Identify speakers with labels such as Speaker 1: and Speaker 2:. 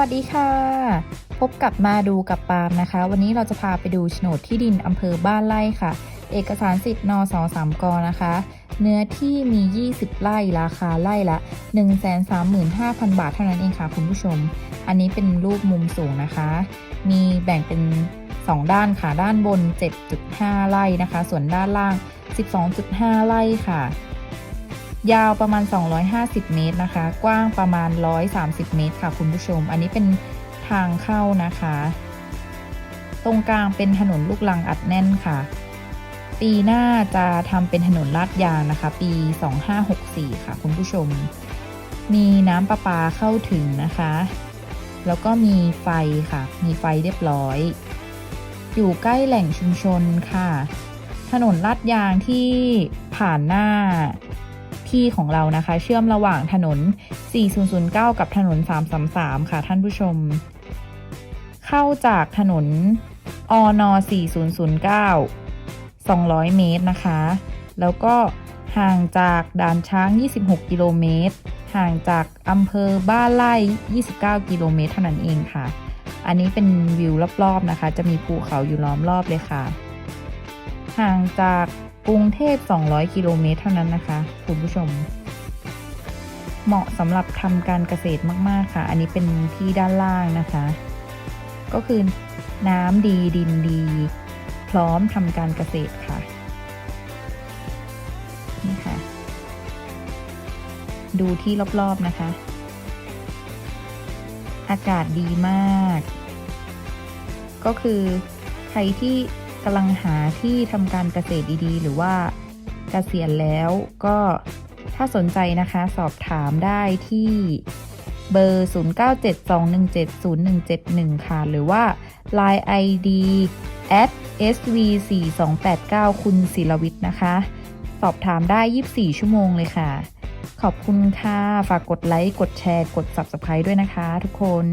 Speaker 1: วัสดีค่ะ พบกับมาดูกับปาล์มนะคะ วันนี้เราจะพาไปดูโฉนดที่ดินอำเภอบ้านไร่ค่ะ เอกสารสิทธิ์นสสามกนะคะ เนื้อที่มี 20 ไร่ราคาไร่ละ 135,000 บาทเท่านั้นเองค่ะคุณผู้ชม อันนี้เป็นรูปมุมสูงนะคะ มีแบ่งเป็น 2 ด้านค่ะ ด้านบน 7.5 ไร่นะคะ ส่วนด้านล่าง 12.5 ไร่ค่ะ ยาวประมาณ 250 เมตรนะคะ กว้างประมาณ 130 เมตรค่ะคุณผู้ชม อันนี้เป็นทางเข้านะคะ ตรงกลางเป็นถนนลูกลังอัดแน่นค่ะ ปีหน้าจะทำเป็นถนนลาดยางนะคะ ปี 2564 ค่ะคุณผู้ชม มีน้ำประปาเข้าถึงนะคะ แล้วก็มีไฟค่ะ มีไฟเรียบร้อย อยู่ใกล้แหล่งชุมชนค่ะ ถนนลาดยางที่ผ่านหน้า ที่ของเรานะคะ เชื่อมระหว่างถนน 4009 กับถนน 333 ค่ะท่านผู้ชม เข้าจากถนนอน4009 200 เมตรนะคะ แล้วก็ห่างจากด่านช้าง 26 กิโลเมตร ห่างจากอำเภอบ้านไร่ 29 กิโลเมตร เท่านั้นเองค่ะ อันนี้เป็นวิวรอบๆนะคะ จะมีภูเขาอยู่ล้อมรอบเลยค่ะ ห่างจาก กรุงเทพ 200 กิโลเมตรเท่านั้นนะคะ คุณผู้ชม เหมาะสำหรับทำการเกษตรมาก ๆ ค่ะ อันนี้เป็นที่ด้านล่างนะคะ ก็คือน้ำดีดินดี พร้อมทำการเกษตรค่ะ นี่ค่ะ ดูที่รอบ ๆ นะคะ อากาศดีมาก ก็คือใครที่ กำลังหาที่ทำการเกษตรดีๆ หรือว่าเกษียณแล้วก็ถ้าสนใจนะคะสอบถามได้ที่เบอร์ 0972170171 ค่ะ หรือว่า Line ID at sv4289 คุณศิลวิทย์นะคะ สอบถามได้ 24 ชั่วโมงเลยค่ะ ขอบคุณค่ะ ฝากกดไลค์ กดแชร์ กด Subscribe ด้วยนะคะทุกคน